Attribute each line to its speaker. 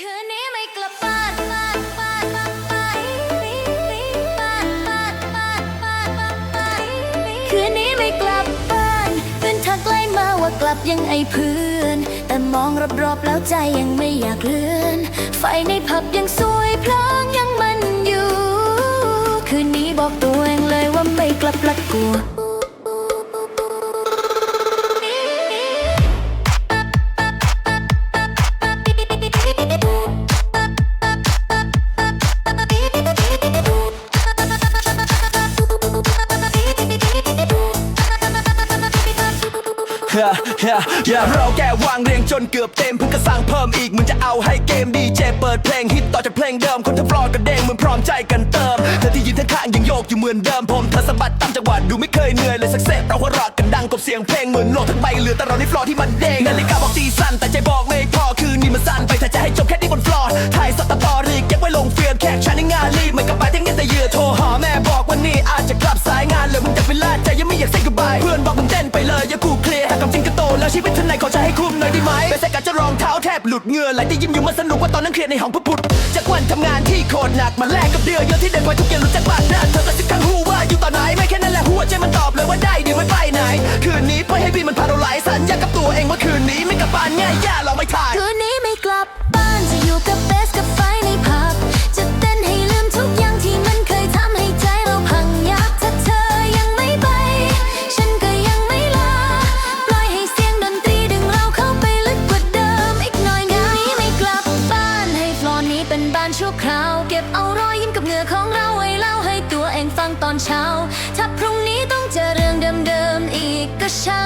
Speaker 1: คืนนี้ไม่กลับบ้านบ้านบ้านบ้านบ้านบ้านบ้านบ้านบ้านบ้านบ้านคืนนี้ไม่กลับบ้านเพื่อนทักไล่มาว่ากลับยังไอเพื่อน แต่มองรอบๆแล้วใจยังไม่อยากเลื่อน ไฟในผับยังสวย เรา
Speaker 2: แก้วางเรียงจนเกือบเต็มเพิ่งกระสั่งเพิ่มอีกมันจะเอาให้เกมดีเจเปิดเพลงฮิตต่อจากเพลงเดิมคนทั้งฟลอร์ก็เด้งเหมือนพร้อมใจกันเติมเธอที่ยืนข้างๆยังโยกอยู่เหมือนเดิมผมเธอสะบัดตามจังหวะดูไม่เคยเหนื่อยเลยสักเซตเราหัวเราะกันดังกบเสียงเพลงเหมือนโลกทั้งใบเหลือแต่เราในฟลอร์ที่มันเด้งนาฬิกาบอกตีสั้นแต่ใจบอกไม่พอคืนนี้มันสั้นไปถ้าจะให้จบแค่นี้บนฟลอร์ถ่ายสตอรี่เก็บไว้ลงเฟียนแขกฉันในงานรีบไม่กลับไปทั้งเงี้ยแต่เยื่อโทรหาแม่บอกวันนี้อาจจะกลับสายงานเลยมึงจะไปลาดใจยังไม่อยากเซ็กกบายเพื่อนบอกมึงเต้นไปเลยอย่ากูเคลีย ชีวิตทนานไหนขอใจะให้คุ้มหน่อยได้ไหมเป็นสกัดจะรองเท้าแทบหลุดเหงื่อไหลแต่ยิ้มอยู่มันสนุกว่าตอนนั้นเครียดในห้องพระพุทธจากวันทำงานที่โคตรหนักมาแลกกับเดือเยอะที่เดินไปทุกอย่างรู้จักบ้านหน้าเธอก็สิบครั้งหูว่าอยู่ต่อไหนไม่แค่นั้นแหละหัวใจมันตอบเลยว่าได้เดี๋ยวไม่ไปไหน คืนนี้ปล่อยให้พี่มันพาเราไหลสัญญากับตัวเองว่า ค
Speaker 1: ราว เก็บเอารอยยิ้มกับเหงื่อของเราไว้เล่าให้ตัวเองฟังตอนเช้า ถ้าพรุ่งนี้ต้องเจอเรื่องเดิมๆอีกก็ช่าง